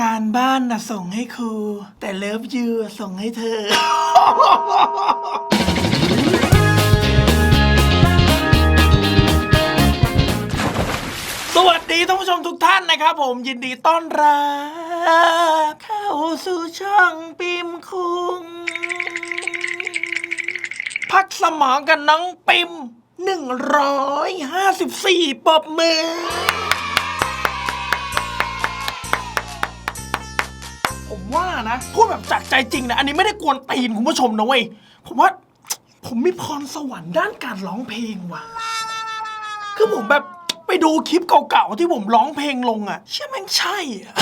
การบ้านน่ะส่งให้ครู แต่เลิฟยูส่งให้เธอ สวัสดีท่านผู้ชมทุกท่านนะครับ ผมยินดีต้อนรับ เข้าสู่ช่องปิมคุง พักสมองกันน้องปิม 154ปรบมือ ว่านะพูดแบบจากใจจริงนะ อันนี้ไม่ได้กวนตีนคุณผู้ชมนะเว้ยผมว่า ผมมีพรสวรรค์ด้านการร้องเพลงว่ะ คือผมแบบไปดูคลิปเก่าๆที่ผมร้องเพลงลงอะ่ะ เชื่อแม่งใช่อะ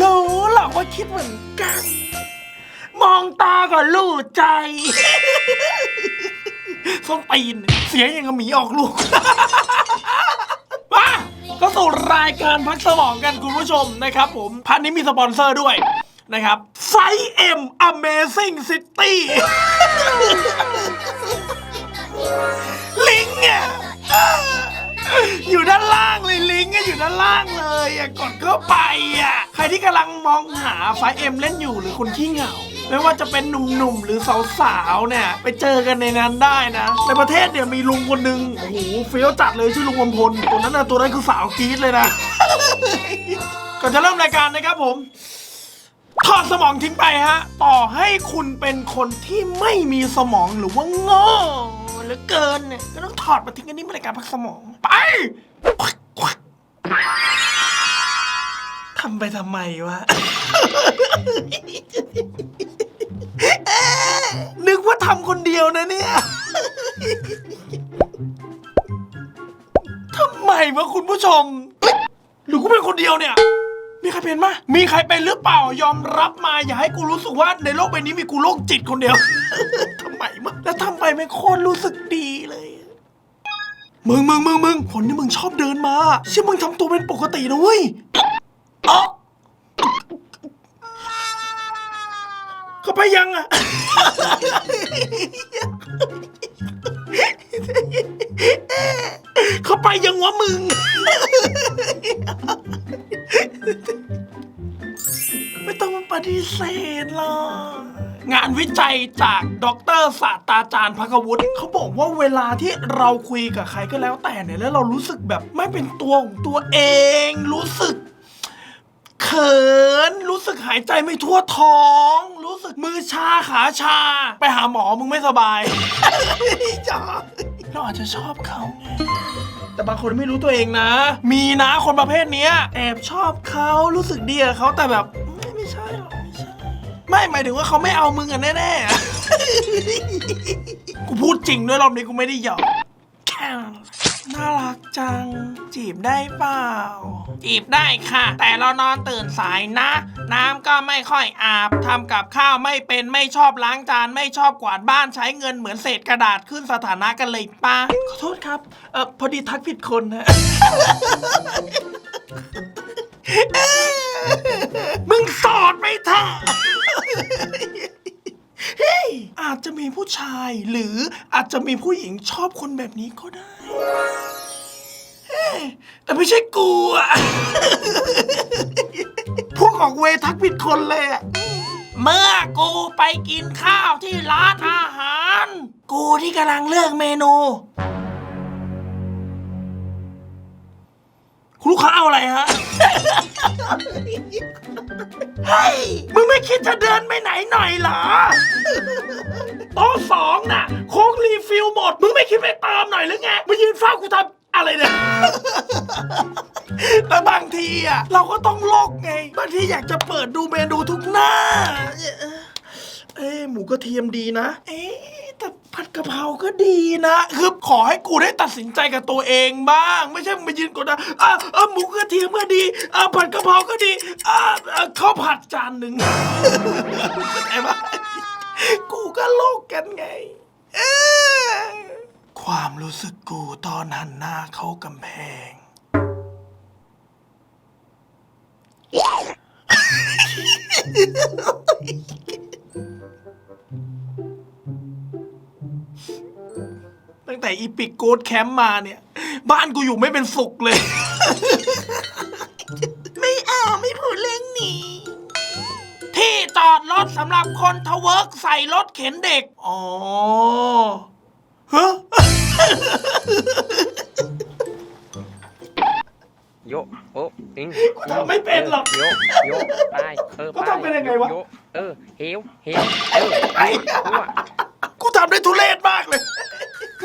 รู้หรอกว่าคิดเหมือนกัน มองตาก็รู้ใจ ส้นตีน เสียงอย่างกับหมีออกลูก ก็สู่รายการพักสมองกันคุณผู้ชมนะครับผมพันนี้มีสปอนเซอร์ด้วยนะครับไซเอ็ม Amazing City ลิงก์อะอยู่ด้านล่างเลยลิงก์อะอยู่ด้านล่างเลยอะกดเข้าไปอะใครที่กำลังมองหาไฟเอ็มเล่นอยู่หรือคนขี้เหงา ไม่ว่าจะเป็นหนุ่มๆหรือสาวๆเนี่ยไปเจอกันในนั้นได้นะในประเทศเนี่ยมีลุงคนหนึ่งโอ้โหเฟี้ยวจัดเลยชื่อลุงอมพลตัวนั้นนะตัวนั้นคือสาวกรี๊ดเลยนะก่อนจะเริ่มรายการนะครับผมถอดสมองทิ้งไปฮะ ต่อให้คุณเป็นคนที่ไม่มีสมองหรือว่าโง่หลือเกินเนี่ยก็ต้องถอดมาทิ้งอันนี้เป็นรายการพักสมอง ไปทำไปทำไมวะ นึกว่าทำคนเดียวนะเนี่ยทำไมวะคุณผู้ชมหรือกูเป็นคนเดียวเนี่ย มีใครเป็นมะมีใครเป็นหรือเปล่ายอมรับมาอย่าให้กูรู้สึกว่าในโลกใบนี้มีกูโรคจิตคนเดียวทำไมมะแล้วทำไปไม่โคตรรู้สึกดีเลยมึงมึงมึงมึงคนที่มึงชอบเดินมาเชื่อมึงทำตัวเป็นปกตินะเว้ยเอ๋อ เขาไปยังอะเขาไปยังวะมึง ไม่ต้องปฏิเสธหรอกงานวิจัยจากดรศาสตราจารย์พักวุฒิเขาบอกว่าเวลาที่เราคุยกับใครก็แล้วแต่เนี่ยแล้วเรารู้สึกแบบไม่เป็นตัวของตัวเอง รู้สึกเขิน รู้สึกหายใจไม่ทั่วท้อง สึกมือชาขาชา ไปหาหมอมึงไม่สบายจ้าเราอาจจะชอบเขาไงแต่บางคนไม่รู้ตัวเองนะ มีนะคนประเภทเนี้ย แอบชอบเขารู้สึกดีกับเขาแต่แบบไม่ไม่ใช่หรอกไม่ใช่ไม่หมายถึงว่าเขาไม่เอามึงกันแน่ๆ กูพูดจริงด้วยรอบนี้กูไม่ได้หยอกแค่ นั้นน่ารักจัง จีบได้เปล่า จีบได้ค่ะ แต่เรานอนตื่นสายนะ น้ำก็ไม่ค่อยอาบทำกับข้าวไม่เป็นไม่ชอบล้างจานไม่ชอบกวาดบ้านใช้เงินเหมือนเศษกระดาษขึ้นสถานะกันเลยป้าขอโทษครับเออพอดีทักผิดคนนะ มึงสอดไปเถอะ เฮ้ยอาจจะมีผู้ชายหรืออาจจะมีผู้หญิงชอบคนแบบนี้ก็ได้เฮ้ยแต่ไม่ใช่กูอะพวกของเวทักผิดคนเลยอะเมื่อกูไปกินข้าวที่ร้านอาหาร กูที่กำลังเลือกเมนู คุณลูกค้าเอาอะไรฮะ เฮ้ย มึงไม่คิดจะเดินไปไหนหน่อยเหรอ โต๊ะสองน่ะโค้กรีฟิลหมด มึงไม่คิดไปเติมหน่อยหรือไงมายืนเฝ้ากูทำอะไรเนี่ย แต่บางทีอะเราก็ต้องโลกไง บางทีอยากจะเปิดดูเมนูทุกหน้า เอ้หมูกระเทียมดีนะ เอ๊ะ แต่ผัดกะเพราก็ดีนะคือขอให้กูได้ตัดสินใจกับตัวเองบ้าง ไม่ใช่มายืนกดดันอะอะหมูกระเทียมก็ดีอะผัดกะเพราก็ดีอะอะข้าวผัดจานหนึ่งไอ้บ้ากูก็โลกกันไงเออความรู้สึกกูตอนหันหน้าเข้ากำแพง แต่อีปิกโกดแคมป์มาเนี่ย บ้านกูอยู่ไม่เป็นสุขเลย ไม่เอาไม่พูดเรื่องนี้ ที่จอดรถสำหรับคนทเวิร์กใส่รถเข็นเด็ก อ๋อฮะโยโอ้ยิงกูทำไม่เป็นหรอกโยโยตายเออกูทำเป็นยังไงวะ โยเออเฮวเฮวเออไอ้กูทำได้ทุเรศมากเลย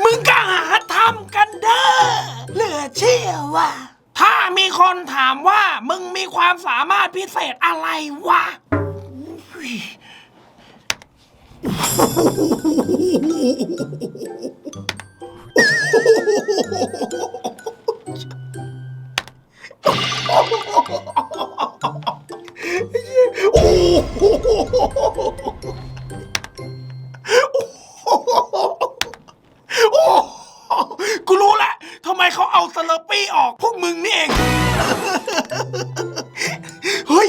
มึงก็หาทำกันเด้อเหลือเชื่อว่ะถ้ามีคนถามว่ามึงมีความสามารถพิเศษอะไรวะ โอ้โห โอ้กูรู้แล้วทำไม เขาเอาสเลอปี้ออกพวกมึงนี่เอง เฮ้ย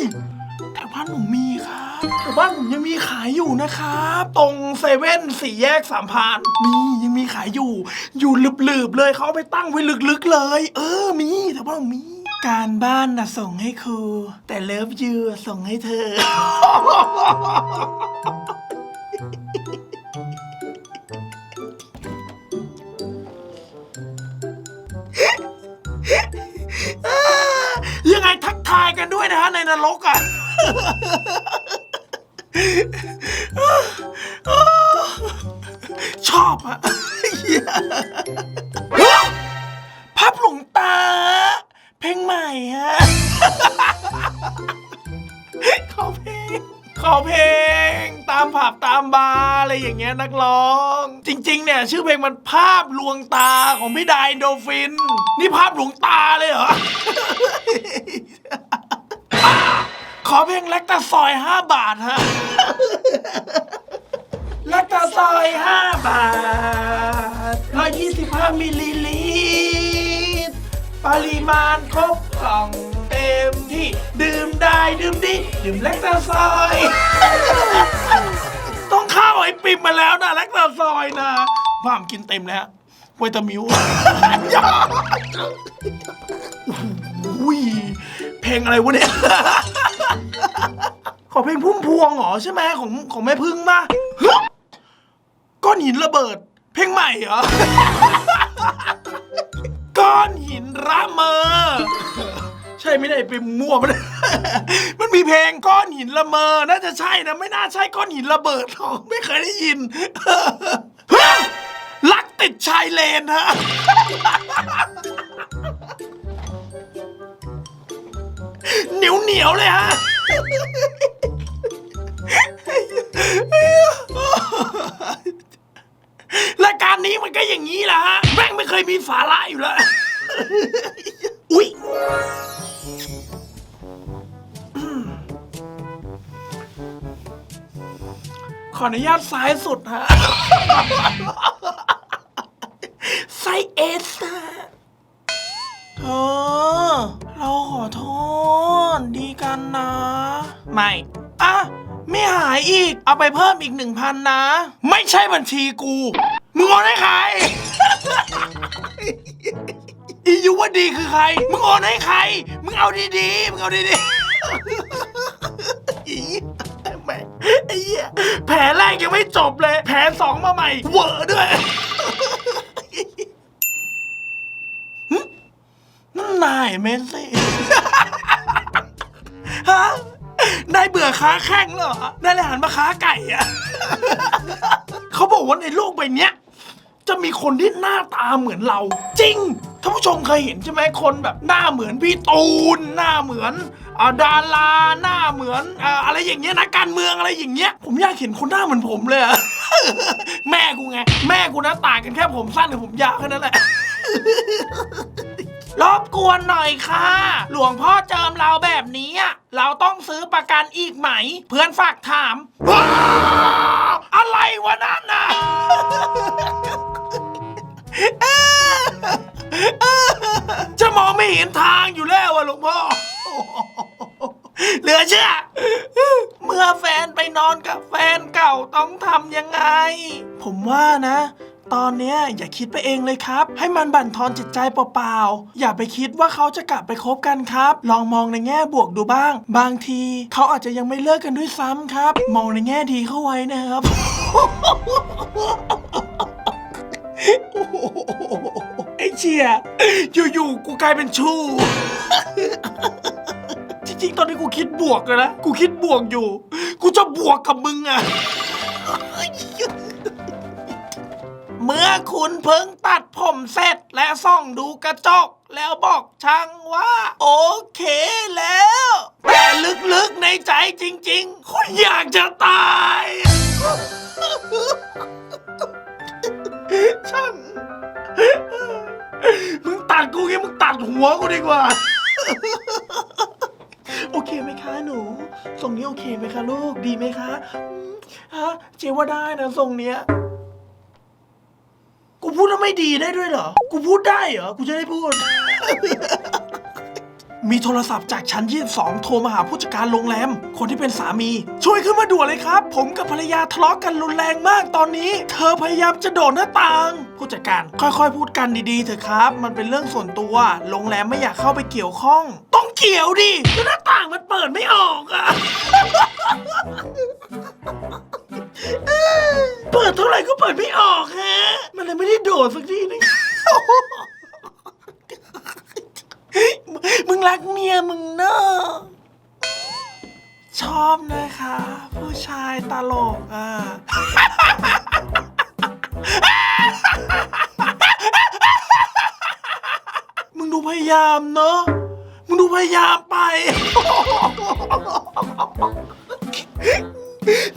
แต่บ้านผมมีครับแต่บ้านผมยังมีขายอยู่นะครับ ตรงเซเว่นสี่แยกสามพราน มียังมีขายอยู่ อยู่หลืบๆเลยเขาเอาไปตั้งไว้ลึกๆเลย เออ มีแต่บ้านผมมี การบ้านน่ะส่งให้ครู แต่เลิฟยูส่งให้เธอ ขอเพลง ตามผับตามบาร์อะไรอย่างเงี้ยนักร้อง จริง ๆ เนี่ย ชื่อเพลงมันภาพลวงตาของพี่ไดโดฟิน นี่ภาพหลวงตาเลยเหรอ ขอเพลงแลกตาซอยห้าบาทฮะแลกตาซอยห้าบาทร้อยยี่สิบห้ามิลลิลิตรปริมาณครบกล่อง ต็มที่ ดื่มได้ดื่มดีดื่มแลกตาซอยต้องข้าวไอปิมมาแล้วนะแลกตาซอยนะพ่ามกินเต็มแล้ววิตามิวอุ้ยเพลงอะไรวะเนี่ยขอเพลงพุ่มพวงเหรอใช่ไหมของของแม่พึ่งมาก้อนหินระเบิด เพลงใหม่เหรอ ก้อนหินระเมอ ใช่ไม่ได้ไปมั่วมัน มันมีเพลงก้อนหินละเมอ น่าจะใช่นะ ไม่น่าใช่ก้อนหินระเบิดหรอกไม่เคยได้ยิน รักติดชายเลนฮะ เหนียวเหนียวเลยฮะ รายการนี้มันก็อย่างนี้แหละฮะ แม่งไม่เคยมีสาระอยู่แล้ว ออนุญาตซ้ายสุดฮะไซเอสอะเธอเราขอโทษดีกันนะ ไม่ อะ ไม่หายอีก เอาไปเพิ่มอีกหนึ่งพันนะ ไม่ใช่บัญชีกู มึงโอนให้ใคร อียุวดีคือใคร มึงโอนให้ใคร มึงเอาดีๆ มึงเอาดีๆอี แม่งไอ้เหี้ยแผลแรกยังไม่จบเลย แผลสองมาใหม่เวอด้วยหึนั่นนายเมสซี่ ฮะนายเบื่อค้าแข้งเหรอนายเลยหันมาค้าไก่อะ เขาบอกว่าในโลกใบเนี้ย จะมีคนที่หน้าตาเหมือนเรา จริงท่านผู้ชมเคยเห็นใช่ไหมคนแบบหน้าเหมือนพี่ตูน หน้าเหมือน อ่าดาราหน้าเหมือนอ่าอะไรอย่างเงี้ยนะการเมืองอะไรอย่างเงี้ย ผมอยากเห็นคนหน้าเหมือนผมเลยอะ แม่กูไง แม่กูนะต่างกันแค่ผมสั้นกับผมยาวแค่นั้นแหละ รบกวนหน่อยค่ะ หลวงพ่อเจิมเราแบบนี้อะเราต้องซื้อประกันอีกไหม เพื่อนฝากถามว้าวอะไรวะนั่นน่ะ จะมองไม่เห็นทางอยู่แล้วอะหลวงพ่อ เหลือเชื่อ เมื่อแฟนไปนอนกับแฟนเก่าต้องทำยังไง ผมว่านะ ตอนเนี้ยอย่าคิดไปเองเลยครับ ให้มันบั่นทอนจิตใจเปล่าๆ อย่าไปคิดว่าเขาจะกลับไปคบกันครับ ลองมองในแง่บวกดูบ้าง บางทีเขาอาจจะยังไม่เลิกกันด้วยซ้ำครับ มองในแง่ดีเข้าไว้นะครับ ไอ้เชียอยู่ๆกูกลายเป็นชู้ ริง ๆ ตอนนี้กูคิดบวกเลยนะ กูคิดบวกอยู่ กูจะบวกกับมึงอะเมื่อคุณเพิ่งตัดผมเสร็จและส่องดูกระจก แล้วบอกช่างว่า โอเคแล้ว แต่ลึกๆในใจจริง ๆ คุณอยากจะตาย ช่าง มึงตัดกูงี้มึงตัดหัวกูดีกว่า ทรงนี้โอเคไหมคะลูกดีไหมคะอืมฮะเจว่าได้นะทรงเนี้ย กูพูดแล้วไม่ดีได้ด้วยเหรอ กูพูดได้เหรอ กูจะได้พูด มีโทรศัพท์จากชั้น 22 โทรมาหาผู้จัดการโรงแรม คนที่เป็นสามี ช่วยขึ้นมาด่วนเลยครับ ผมกับภรรยาทะเลาะกันรุนแรงมากตอนนี้ เธอพยายามจะโดดหน้าต่าง ผู้จัดการค่อยๆ พูดกันดีๆเถอะครับ มันเป็นเรื่องส่วนตัว โรงแรมไม่อยากเข้าไปเกี่ยวข้องต้อง เกี่ยวดิก็หน้าต่างมันเปิดไม่ออกอะเปิดเท่าไหร่ก็เปิดไม่ออกฮะ มันเลยไม่ได้โดดสักทีนึงมึงรักเมียมึงเนอะชอบนะคะ ผู้ชายตลกอะมึงดูพยายามเนอะ มึงดูพยายามไป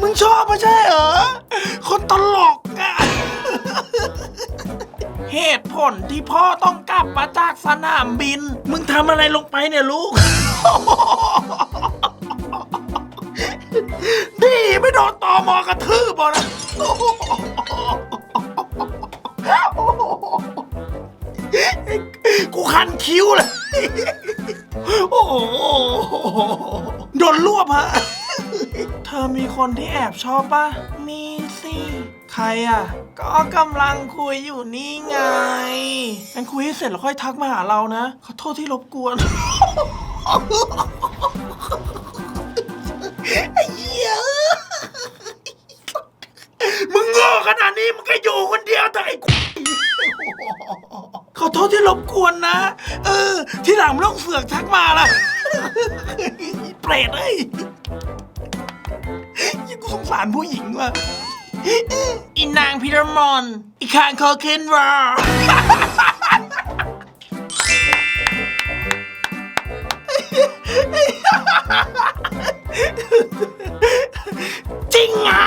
มึงชอบไม่ใช่เหรอ คนตลกอะเหตุผลที่พ่อต้องกลับมาจากสนามบิน มึงทำอะไรลงไปเนี่ยลูก ดีไม่โดนตอมอกระทืบบอนะ กูคันคิ้วเลย โอ้โหโดนรวบฮะ เธอมีคนที่แอบชอบปะมีสิ ใครอะ ก็กำลังคุยอยู่นี่ไงงั้นคุยให้เสร็จแล้วค่อยทักมาหาเรานะ ขอโทษที่รบกวน ไอ้เหี้ยมึงโง่ขนาดนี้มึงก็อยู่คนเดียวแต่ไอ้ ขอโทษที่รบกวนนะ เออ ที่หลังไม่ต้องเสือกทักมาละเปรตเอ้ยยังกูสงสารผู้หญิงว่ะอีนางพิรมอน อีคางคอเคนวาจริงอะ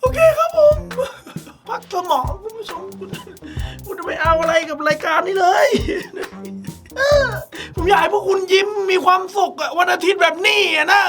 โอเคครับผม พักสมอง คุณผู้ชมจะไปเอาอะไรกับรายการนี้เลยผมอยากให้พวกคุณยิ้มมีความสุขอะวันอาทิตย์แบบนี้อะนะ